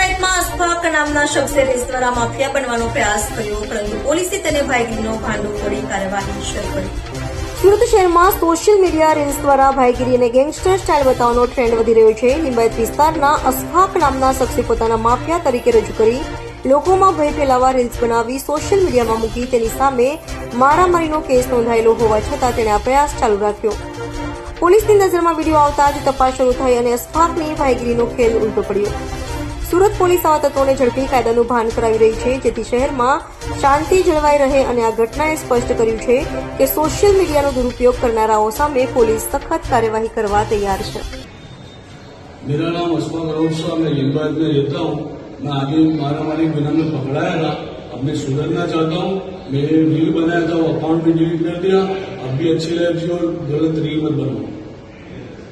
લિંબાયતમાં અસ્ફાક નામના શખ્સે રેસ દ્વારા માફિયા બનવાનો પ્રયાસ કર્યો, પરંતુ પોલીસે તેને ભાઈગીરીનો ભાંડો ફોડી કાર્યવાહી શરૂ કરી. સુરત શહેરમાં સોશિયલ મીડિયા રીલ્સ દ્વારા ભાઈગીરી અને ગેંગસ્ટર સ્ટાઇલ બતાવવાનો ટ્રેન્ડ વધી રહ્યો છે. લિંબાયત વિસ્તારના અસ્ફાક નામના શખ્સે પોતાના માફિયા તરીકે રજૂ કરી લોકોમાં ભય ફેલાવા રીલ્સ બનાવી સોશિયલ મીડિયામાં મૂકી. તેની સામે મારામારીનો કેસ નોંધાયેલો હોવા છતાં તેણે આ પ્રયાસ ચાલુ રાખ્યો. પોલીસની નજરમાં વીડિયો આવતા જ તપાસ શરૂ થઈ અને અસ્ફાકની ભાઈગીરીનો ખેલ ઉલટો પડ્યો. સુરત પોલીસ આવા તત્વોને ઝડપી કાયદાનું ભાન કરાવી રહી છે જેથી શહેરમાં શાંતિ જળવાઈ રહે અને આ ઘટનાએ સ્પષ્ટ કર્યું છે કે સોશિયલ મીડિયાનો દુરુપયોગ કરનારાઓ સામે પોલીસ સખત કાર્યવાહી કરવા તૈયાર છે मेरा नाम अशफाक रऊफ साहब मैं लिंबायत में रहता हूँ मैं आगे मारा मारी बिना में पकड़ाया था अब मैं सुधरना चाहता हूँ मैंने रील बनाया था वो अकाउंट भी डिलीट कर दिया अब भी अच्छी लाइफ जी और गलत रील मत बनाओ